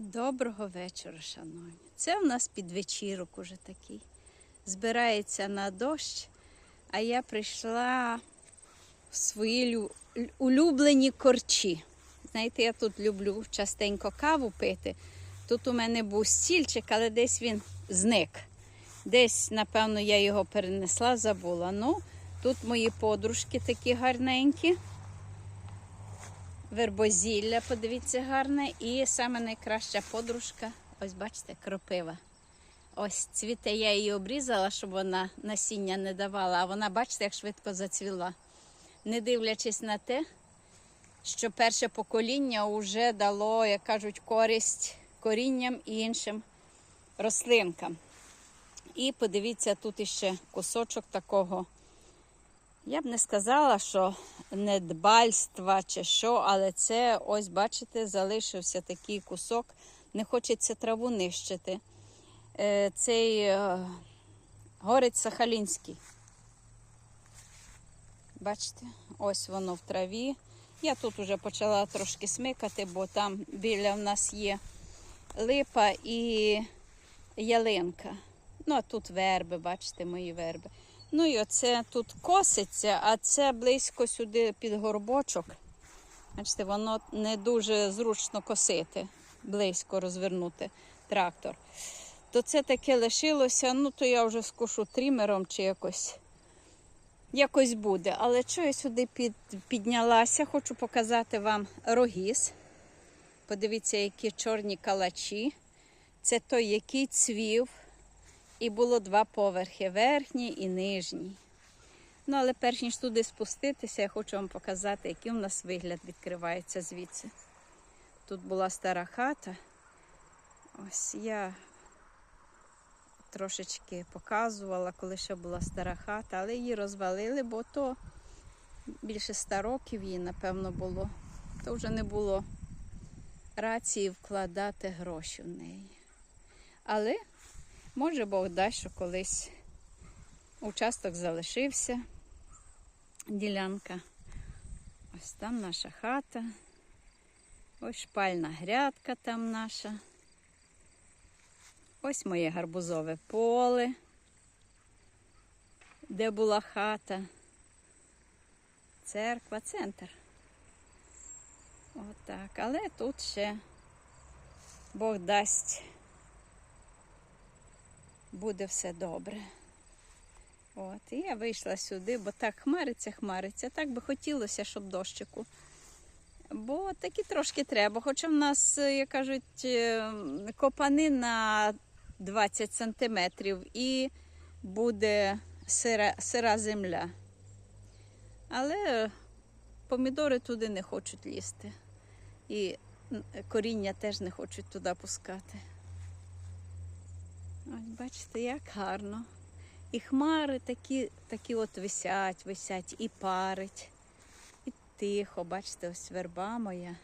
Доброго вечора, шановні. Це в нас підвечірок уже такий. Збирається на дощ, а я прийшла в свої лю- лю- улюблені корчі. Знаєте, я тут люблю частенько каву пити. Тут у мене був стільчик, але десь він зник. Десь, напевно, я його перенесла, забула. Ну, тут мої подружки такі гарненькі. Вербозілля, подивіться, гарне. І саме найкраща подружка, ось бачите, кропива. Ось цвіте, я її обрізала, щоб вона насіння не давала, а вона, бачите, як швидко зацвіла. Не дивлячись на те, що перше покоління вже дало, як кажуть, користь корінням і іншим рослинкам. І подивіться, тут іще кусочок такого. Я б не сказала, що недбальства чи що, але це, ось, бачите, залишився такий кусок. Не хочеться траву нищити. Е, Цей е, горець Сахалінський. Бачите, ось воно в траві. Я тут вже почала трошки смикати, бо там біля в нас є липа і ялинка. Ну, а тут верби, бачите, мої верби. Ну і оце тут коситься, а це близько сюди під горбочок. Бачите, воно не дуже зручно косити, близько розвернути трактор. То це таке лишилося, ну то я вже скушу трімером чи якось. Якось буде. Але що я сюди під, піднялася, хочу показати вам рогіз. Подивіться, які чорні калачі. Це той, який цвів. І було два поверхи верхній і нижній. Ну, але перш ніж туди спуститися, я хочу вам показати, який у нас вигляд відкривається звідси. Тут була стара хата. Ось я трошечки показувала, коли ще була стара хата, але її розвалили, бо то більше ста років їй, напевно, було. То вже не було рації вкладати гроші в неї. Але Може Бог дасть, що колись участок залишився, ділянка. Ось там наша хата. Ось шпальна грядка там наша. Ось моє гарбузове поле, де була хата. Церква, центр. Отак. Але тут ще Бог дасть буде все добре. От, і я вийшла сюди, бо так хмариться, хмариться. Так би хотілося, щоб дощику. Бо таки трошки треба. Хоча в нас, е, як кажуть, е, копани на 20 сантиметрів і буде сира, сира земля. Але помідори туди не хочуть лізти. І коріння теж не хочуть туди пускати. Ось бачите, як гарно. І хмари такі, такі от висять, висять, і парить, і тихо, бачите, ось верба моя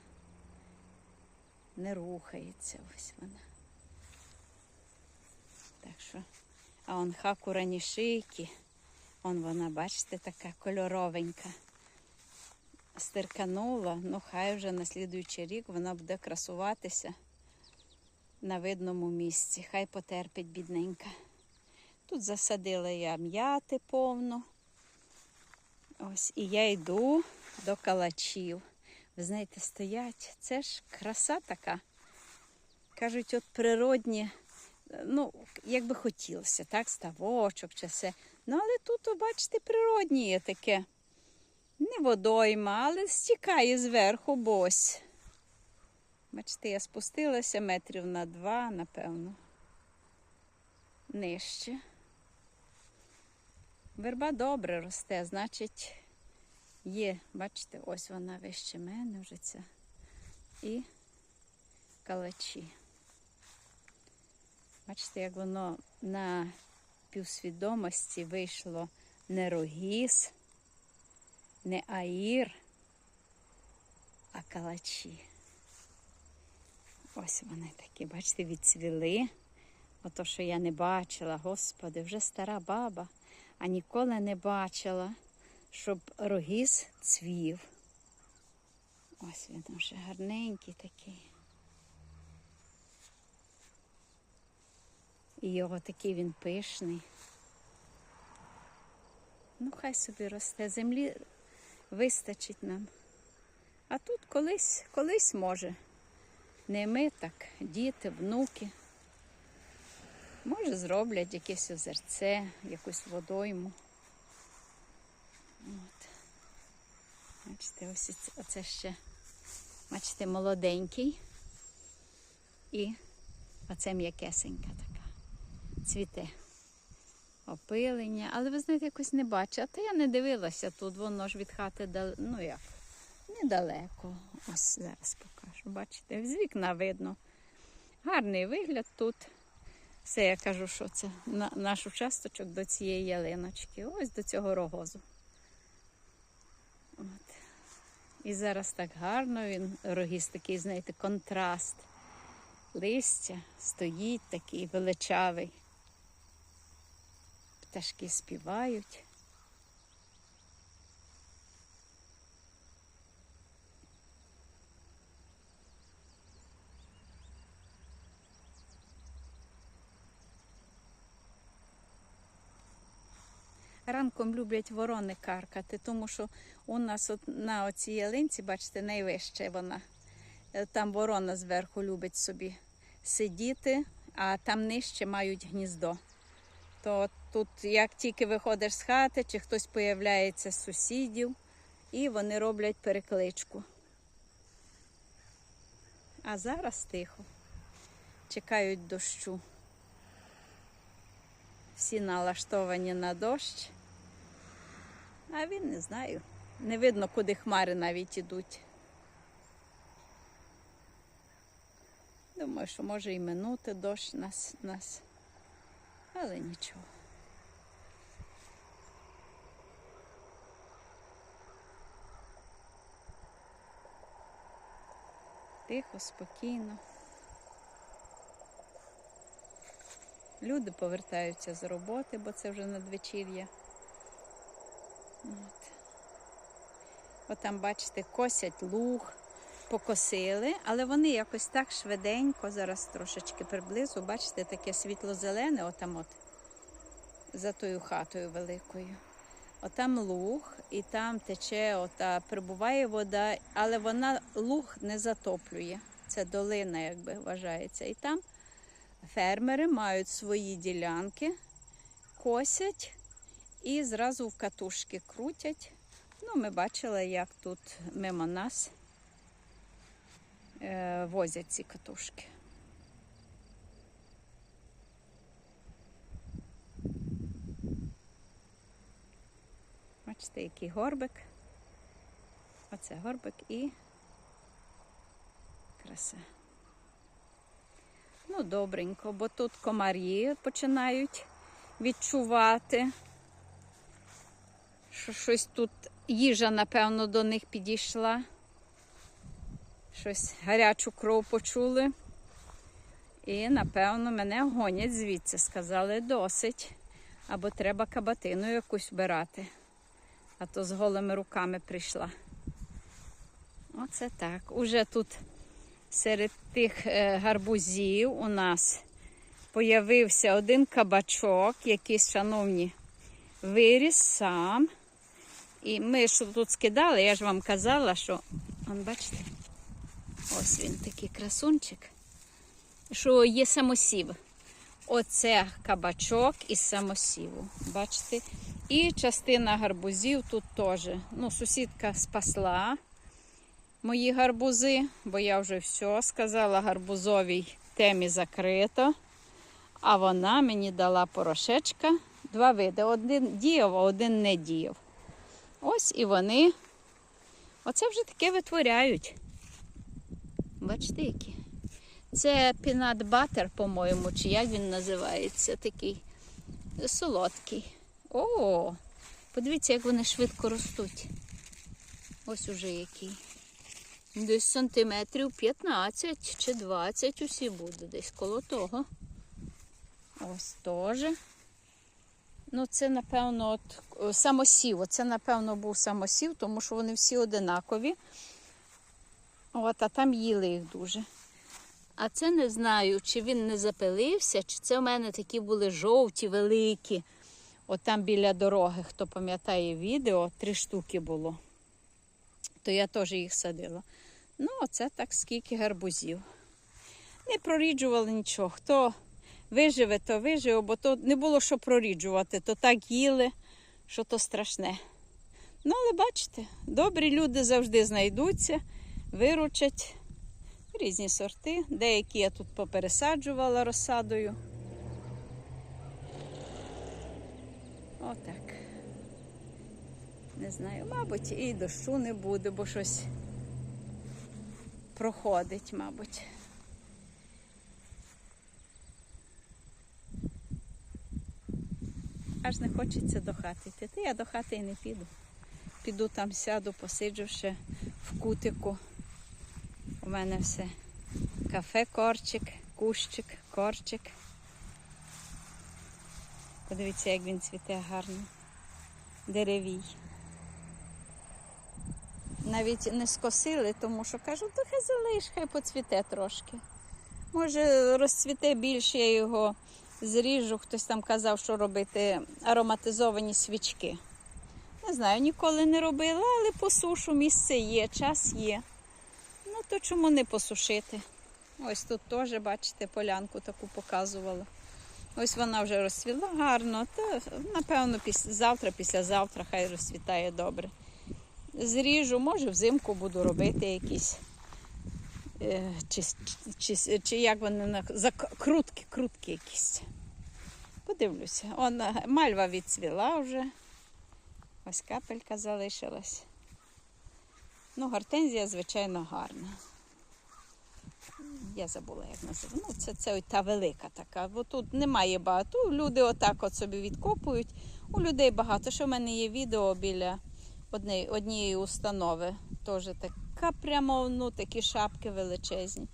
не рухається, ось вона. Так що, а он хаку ранішийки, он вона, бачите, така кольоровенька. Стирканула, ну хай вже на слідуючий рік вона буде красуватися на видному місці. Хай потерпить бідненька. Тут засадила я м'яти повно. Ось, і я йду до калачів. Ви знаєте, стоять. Це ж краса така. Кажуть, от природні, ну, як би хотілося, так, ставочок чи все. Ну, але тут, бачите, природні є таке. Не водойма, але стікає зверху, бо ось. Бачите, я спустилася метрів на два, напевно. Нижче. Верба добре росте, значить, є, бачите, ось вона вище мене вже ця. І калачі. Бачите, як воно на півсвідомості вийшло не рогіз, не аїр, а калачі. Ось вони такі, бачите, відцвіли. Ото, що я не бачила, господи, вже стара баба, а ніколи не бачила, щоб рогіз цвів. Ось він вже гарненький такий. І його такий він пишний. Ну, хай собі росте. Землі вистачить нам. А тут колись, колись може. Не ми так, діти, внуки. Може, зроблять якесь озерце, якусь водойму. От. Бачите, ось це- оце ще, бачите, молоденький. І оце м'якесенька така. Цвіте. Опилення. Але ви знаєте, якось не бачу. А то я не дивилася тут, воно ж від хати дал... ну як, недалеко. Ось зараз покажу. Бачите, з вікна видно. Гарний вигляд тут. Все, я кажу, що це на, наш участочок до цієї ялиночки. Ось до цього рогозу. От. І зараз так гарно він рогіз такий, знаєте, контраст. Листя стоїть такий величавий. Пташки співають. Ранком люблять ворони каркати, тому що у нас от на оцій ялинці, бачите, найвище вона. Е, Там ворона зверху любить собі сидіти, а там нижче мають гніздо. То тут, як тільки виходиш з хати, чи хтось появляється з сусідів, і вони роблять перекличку. А зараз тихо. Чекають дощу. Всі налаштовані на дощ. А він не знаю. Не видно, куди хмари навіть ідуть. Думаю, що може і минути дощ нас, нас. але нічого. Тихо, спокійно. Люди повертаються з роботи, бо це вже надвечір'я. От. От там, бачите, косять луг, покосили, але вони якось так швиденько, зараз трошечки приблизу, бачите, таке світло-зелене, отам от, за тою хатою великою. Отам луг, і там тече, ота, прибуває вода, але вона луг не затоплює. Це долина, якби вважається. І там фермери мають свої ділянки, косять і зразу в катушки крутять. Ну, ми бачили, як тут мимо нас е, возять ці катушки. Бачите, який горбик. Оце горбик і краса. Ну, добренько, бо тут комарі починають відчувати, що щось тут їжа, напевно, до них підійшла. Щось гарячу кров почули. І, напевно, мене гонять звідси. Сказали, досить. Або треба кабатину якусь вбирати. А то з голими руками прийшла. Оце так. Уже тут серед тих е, гарбузів у нас появився один кабачок, який, шановні, виріс сам. І ми що тут скидали, я ж вам казала, що, он, бачите, ось він такий красунчик, що є самосів. Оце кабачок із самосіву. Бачите? І частина гарбузів тут теж. Ну, сусідка спасла мої гарбузи, бо я вже все сказала, гарбузовій темі закрито. А вона мені дала порошечка. Два види. Один діяв, а один не діяв. Ось і вони. Оце вже таке витворяють. Bачите, які? Це пінат батер, по-моєму, чи як він називається, такий солодкий. О, подивіться, як вони швидко ростуть. Ось уже який. Десь сантиметрів 15 чи 20 усі буде, десь коло того. Ось теж. Ну, це, напевно, от, самосів. Оце, напевно, був самосів, тому що вони всі одинакові. От, а там їли їх дуже. А це не знаю, чи він не запилився, чи це в мене такі були жовті, великі. От там біля дороги, хто пам'ятає відео, три штуки було. То я теж їх садила. Ну, оце так скільки гарбузів. Не проріджували нічого. Хто виживе, то виживе, бо то не було що проріджувати, то так їли, що то страшне. Ну, але бачите, добрі люди завжди знайдуться, виручать різні сорти. Деякі я тут попересаджувала розсадою. Отак. Не знаю, мабуть, і дощу не буде, бо щось проходить, мабуть. Аж не хочеться до хати йти. Та я до хати і не піду. Піду там сяду, посиджу в кутику. У мене все. Кафе, корчик, кущик, корчик. Подивіться, як він цвіте гарно. Деревій. Навіть не скосили, тому що кажу, то хай залиш, хай поцвіте трошки. Може, розцвіте більше, я його зріжу. Хтось там казав, що робити ароматизовані свічки. Не знаю, ніколи не робила, але посушу місце є, час є. Ну то чому не посушити? Ось тут теж, бачите, полянку таку показувала. Ось вона вже розцвіла гарно, та напевно піс... завтра, післязавтра хай розцвітає добре. Зріжу, може взимку буду робити якісь. е, Чи, чи, чи як вони на зак- крутки, крутки якісь. Подивлюся. Он е, мальва відцвіла вже. Ось капелька залишилась. Ну, гортензія, звичайно, гарна. Я забула, як називається. Ну, це, це ось та велика така. Бо тут немає багато. Люди отак от собі відкопують. У людей багато. Що в мене є відео біля однієї, однієї установи. Теж така прямо, ну, такі шапки величезні.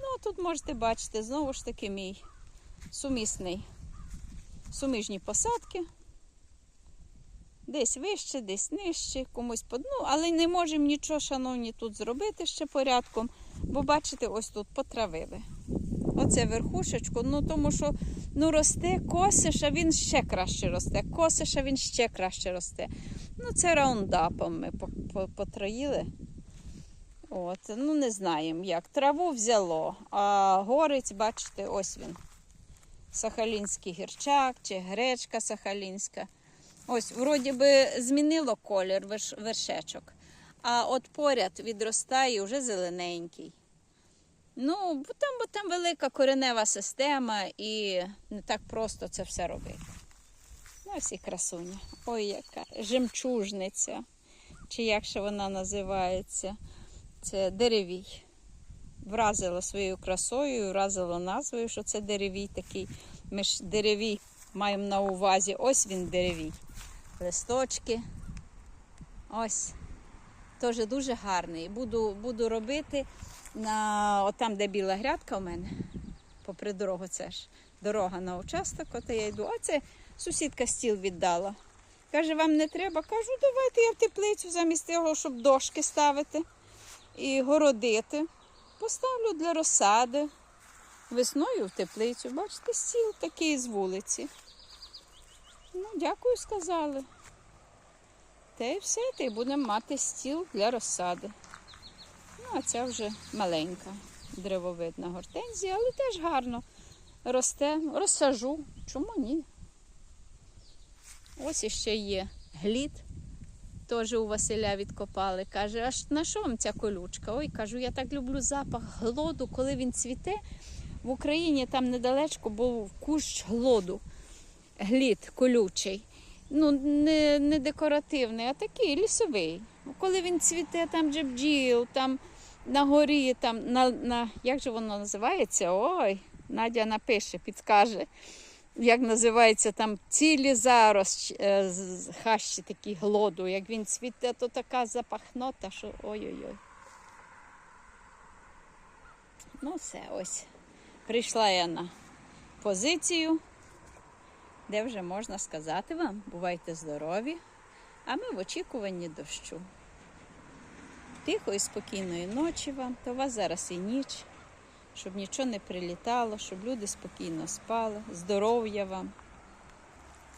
Ну, а тут можете бачити, знову ж таки, мій сумісний. Суміжні посадки. Десь вище, десь нижче, комусь по дну, але не можемо нічого, шановні, тут зробити ще порядком, бо бачите, ось тут потравили. Оце верхушечку, ну тому що ну, росте, косиш, а він ще краще росте. Косиш, а він ще краще росте. Ну, це раундапом ми по- по- потроїли. От, ну не знаємо як. Траву взяло, а горець, бачите, ось він. Сахалінський гірчак чи гречка сахалінська. Ось, вроді би, змінило колір вершечок, а от поряд відростає вже зелененький. Ну, бо там, бо там велика коренева система і не так просто це все робити. Ну, ось і красуня. Ой, яка жемчужниця, чи як ще вона називається. Це деревій. Вразила своєю красою, вразила назвою, що це деревій такий. Ми ж деревій маємо на увазі. Ось він деревій. Листочки. Ось. Теж дуже гарний. Буду, буду робити на отам, де біла грядка у мене. Попри дорогу, це ж дорога на участок, от я йду. А це сусідка стіл віддала. Каже, вам не треба. Кажу, давайте я в теплицю замість того, щоб дошки ставити і городити. Поставлю для розсади. Весною в теплицю. Бачите, стіл такий з вулиці. Ну, дякую, сказали. Та й все, та й будемо мати стіл для розсади. Ну, а ця вже маленька древовидна гортензія, але теж гарно росте. Розсажу. Чому ні? Ось іще є глід. Теж у Василя відкопали. Каже, аж на що вам ця колючка? Ой, кажу, я так люблю запах глоду, коли він цвіте. В Україні там недалечко був кущ глоду, глід колючий. Ну, не, не декоративний, а такий лісовий. Коли він цвіте, там же бджіл, там на горі, там на, на як же воно називається? Ой, Надя напише, підскаже, як називається там цілі зараз е, хащі такі глоду. Як він цвіте, то така запахнота, що ой-ой-ой. Ну, все, ось. Прийшла я на позицію, де вже можна сказати вам, бувайте здорові, а ми в очікуванні дощу. Тихої, спокійної ночі вам, то у вас зараз і ніч. Щоб нічого не прилітало, щоб люди спокійно спали. Здоров'я вам.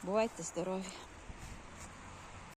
Бувайте здорові!